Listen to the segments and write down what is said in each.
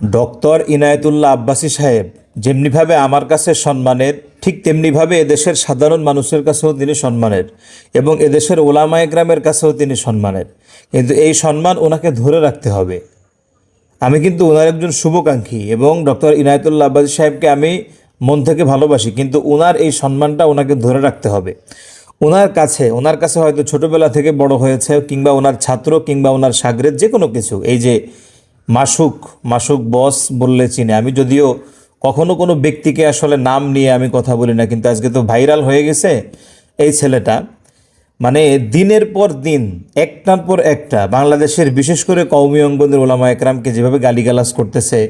Doctor Inayatullah Abbasi সাহেব যেমনিভাবে আমার কাছে সম্মানের, ঠিক তেমনিভাবে এদেশের সাধারণ মানুষের কাছেও তিনি সম্মানের এবং এদেশের ওলামা গ্রামের কাছেও তিনি সম্মানের। কিন্তু এই সম্মান ওনাকে ধরে রাখতে হবে। আমি কিন্তু ওনার একজন শুভকাঙ্ক্ষী এবং ডক্টর ইনায়তুল্লাহ আব্বাসী সাহেবকে আমি মন থেকে ভালোবাসি, কিন্তু ওনার এই সম্মানটা ওনাকে ধরে রাখতে হবে। ওনার কাছে ওনার কাছে হয়তো ছোটবেলা থেকে বড় হয়েছে কিংবা ওনার ছাত্র কিংবা ওনার সাগরের যে কোনো কিছু, এই যে মাসুক মাসুক বস বললে চিনে। আমি যদিও কখনো কোনো ব্যক্তিকে আসলে নাম নিয়ে আমি কথা বলি না, কিন্তু আজকে তো ভাইরাল হয়ে গেছে এই ছেলেটা। মানে দিনের পর দিন, একটার পর একটা বাংলাদেশের বিশেষ করে কৌমি অঙ্গনের ওলামা একরামকে যেভাবে গালিগালাজ করতেছে,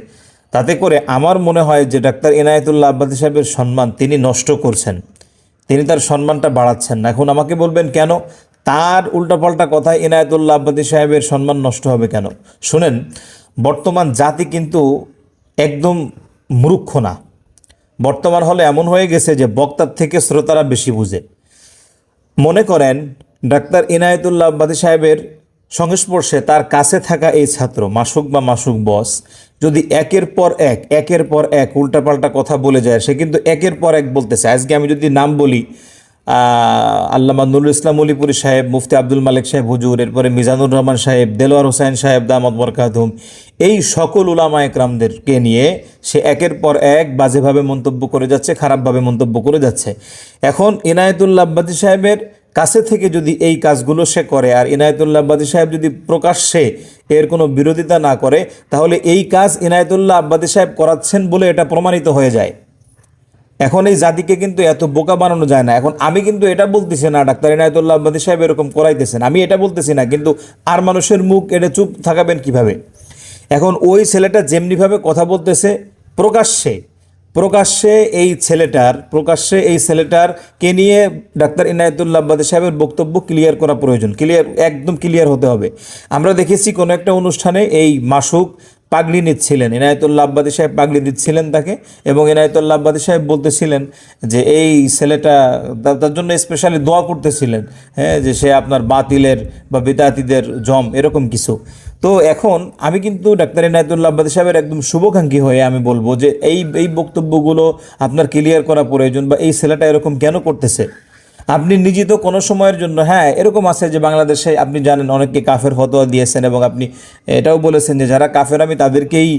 তাতে করে আমার মনে হয় যে ডাক্তার এনায়েতুল্লাহ আব্বাদি সাহেবের সম্মান তিনি নষ্ট করছেন। তিনি তার সম্মানটা বাড়াচ্ছেন না। এখন আমাকে বলবেন কেন? তার উল্টাপাল্টা কথায় এনায়েতুল্লাহ আব্বাদি সাহেবের সম্মান নষ্ট হবে কেন? শুনেন বর্তমান জাতি কিন্তু একদম মূর্খ না। বর্তমান হলে এমন হয়ে গেছে যে বক্তার থেকে শ্রোতারা বেশি বুঝে। মনে করেন, ডাক্তার ইনায়েতুল্লাহ আব্বাদি সাহেবের সংস্পর্শে তার কাছে থাকা এই ছাত্র, মাসুক বা মাসুক বস, যদি একের পর এক, একের পর এক উল্টাপাল্টা কথা বলে যায়, সে কিন্তু একের পর এক বলতেছে। আজকে আমি যদি নাম বলি আল্লামা নুরুল ইসলাম অলিপুরি সাহেব, মুফতি আব্দুল মালিক সাহেব হুজুর, এরপরে মিজানুর রহমান সাহেব, দেলোয়ার হোসেন সাহেব দামদ বরকাতুম, এই সকল উলামা একরামদেরকে নিয়ে সে একের পর এক বাজেভাবে মন্তব্য করে যাচ্ছে, খারাপভাবে মন্তব্য করে যাচ্ছে। এখন ইনায়েতুল্লাহ আব্বাদি সাহেবের কাছে থেকে যদি এই কাজগুলো সে করে, আর ইনায়েতুল্লাহ আব্বাদি সাহেব যদি প্রকাশ্যে এর কোনো বিরোধিতা না করে, তাহলে এই কাজ ইনায়েতুল্লাহ আব্বাদি সাহেব করাচ্ছেন বলে এটা প্রমাণিত হয়ে যায়। এখন এই জাতিকে কিন্তু এত বোকা বানানো যায় না। এখন আমি কিন্তু এটা বলতেছি না, ডাক্তার ইনায়তুল্লাহ আব্বাদি সাহেব এরকম করাইতেছেন। আমি এটা বলতেছি না, কিন্তু আর মানুষের মুখ এটা চুপ থাকাবেন কীভাবে? এখন ওই ছেলেটা যেমনিভাবে কথা বলতেছে, প্রকাশ্যে প্রকাশ্যে এই ছেলেটার, প্রকাশ্যে এই ছেলেটারকে নিয়ে ডাক্তার ইনায়তুল্লাহ আব্বাদি সাহেবের বক্তব্য ক্লিয়ার করা প্রয়োজন। ক্লিয়ার একদম ক্লিয়ার হতে হবে। আমরা দেখেছি কোনো একটা অনুষ্ঠানে এই মাসুক পাগলি নিচ্ছিলেন। ইনায়তুল্লাহ আব্বাদি সাহেব পাগলি দিচ্ছিলেন তাকে এবং ইনায়তুল্লাহ আব্বাদি সাহেব বলতেছিলেন যে এই ছেলেটা তার জন্য স্পেশালি দোয়া করতেছিলেন হ্যাঁ যে সে আপনার বাতিলের বা বিদাতিদের জম, এরকম কিছু। তো এখন আমি কিন্তু ডাক্তার ইনায়তুল্লাহ আব্বাদি সাহেবের একদম শুভকাঙ্ক্ষী হয়ে আমি বলব যে এই এই বক্তব্যগুলো আপনার ক্লিয়ার করা প্রয়োজন বা এই ছেলেটা এরকম কেন করতেছে? আপনি নিজে তো কোনো সময়ের জন্য হ্যাঁ এরকম আছে যে বাংলাদেশে আপনি জানেন অনেককে কাফের ফতোয়া দিয়েছেন এবং আপনি এটাও বলেছেন যে যারা কাফের, আমি তাদেরকেই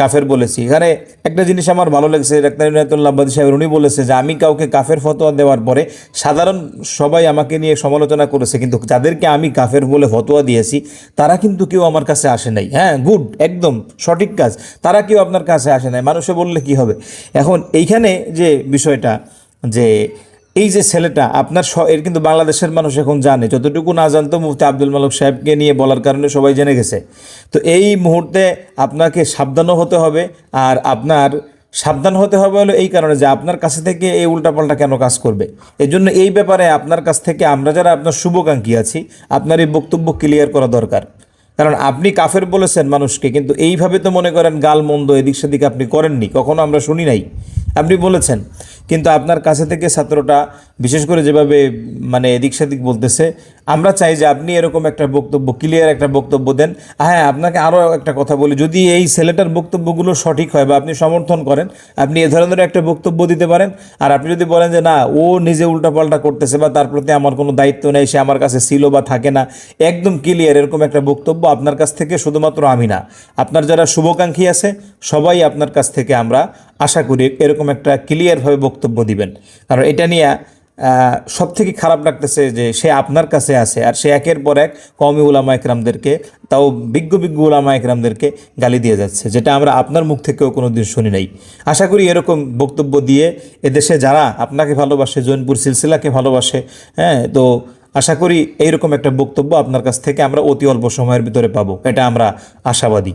কাফের বলেছি। এখানে একটা জিনিস আমার ভালো লেগেছে, ডাক্তার ইনায়তুল্লাহ আব্বাদি সাহেব, উনি বলেছে যে আমি কাউকে কাফের ফতোয়া দেওয়ার পরে সাধারণ সবাই আমাকে নিয়ে সমালোচনা করেছে, কিন্তু যাদেরকে আমি কাফের বলে ফতোয়া দিয়েছি, তারা কিন্তু কেউ আমার কাছে আসে নাই। হ্যাঁ গুড, একদম, সঠিক কাজ, তারা কেউ আপনার কাছে আসে নাই। মানুষে বললে কি হবে? এখন এইখানে যে বিষয়টা, যে এই যে ছেলেটা, আপনার এর কিন্তু বাংলাদেশের মানুষ এখন জানে। যতটুকু না জানতো, মুফতি আব্দুল মালক সাহেবকে নিয়ে বলার কারণে সবাই জেনে গেছে। তো এই মুহূর্তে আপনাকে সাবধানও হতে হবে, আর আপনার সাবধান হতে হবে হলো এই কারণে যে আপনার কাছে থেকে এই উল্টাপাল্টা কেন কাজ করবে। এই জন্য এই ব্যাপারে আপনার কাছ থেকে আমরা যারা আপনার শুভকাঙ্ক্ষী আছি, আপনার এই বক্তব্য ক্লিয়ার করা দরকার। কারণ আপনি কাফের বলেছেন মানুষকে, কিন্তু এইভাবে তো মনে করেন গাল মন্দ এদিক সেদিক আপনি করেননি, কখনো আমরা শুনি নাই। আপনি বলেছেন। কিন্তু আপনার কাছে থেকে ছাত্রটা, বিশেষ করে যেভাবে মানে এদিক সেদিক বলতেছে, আমরা চাই যে আপনি এরকম একটা বক্তব্য ক্লিয়ার একটা বক্তব্য দেন। হ্যাঁ আপনাকে আরও একটা কথা বলি, যদি এই ছেলেটার বক্তব্যগুলো সঠিক হয় বা আপনি সমর্থন করেন, আপনি এ ধরনের একটা বক্তব্য দিতে পারেন। আর আপনি যদি বলেন যে না, ও নিজে উল্টাপাল্টা করতেছে বা তার প্রতি আমার কোনো দায়িত্ব নেই, সে আমার কাছে ছিল বা থাকে না, একদম ক্লিয়ার এরকম একটা বক্তব্য আপনার কাছ থেকে শুধুমাত্র আমি না। আপনার যারা শুভাকাঙ্ক্ষী আছে, সবাই আপনার কাছ থেকে আমরা আশা করি এরকম একটা ক্লিয়ারভাবে বক্তব্য দিবেন। কারণ এটা নিয়ে সব থেকে খারাপ লাগতেছে যে সে আপনার কাছে আছে আর সে একের পর এক কমি উলামা একরামদেরকে, তাও বিজ্ঞ বিজ্ঞ উলামা একরামদেরকে গালি দিয়ে যাচ্ছে, যেটা আমরা আপনার মুখ থেকেও কোনো দিন শুনি নাই। আশা করি এরকম বক্তব্য দিয়ে এদেশে যারা আপনাকে ভালোবাসে, জৈনপুর সিলসিলাকে ভালোবাসে হ্যাঁ তো আশা করি এইরকম একটা বক্তব্য আপনার কাছ থেকে আমরা অতি অল্প সময়ের ভিতরে পাবো, এটা আমরা আশাবাদী।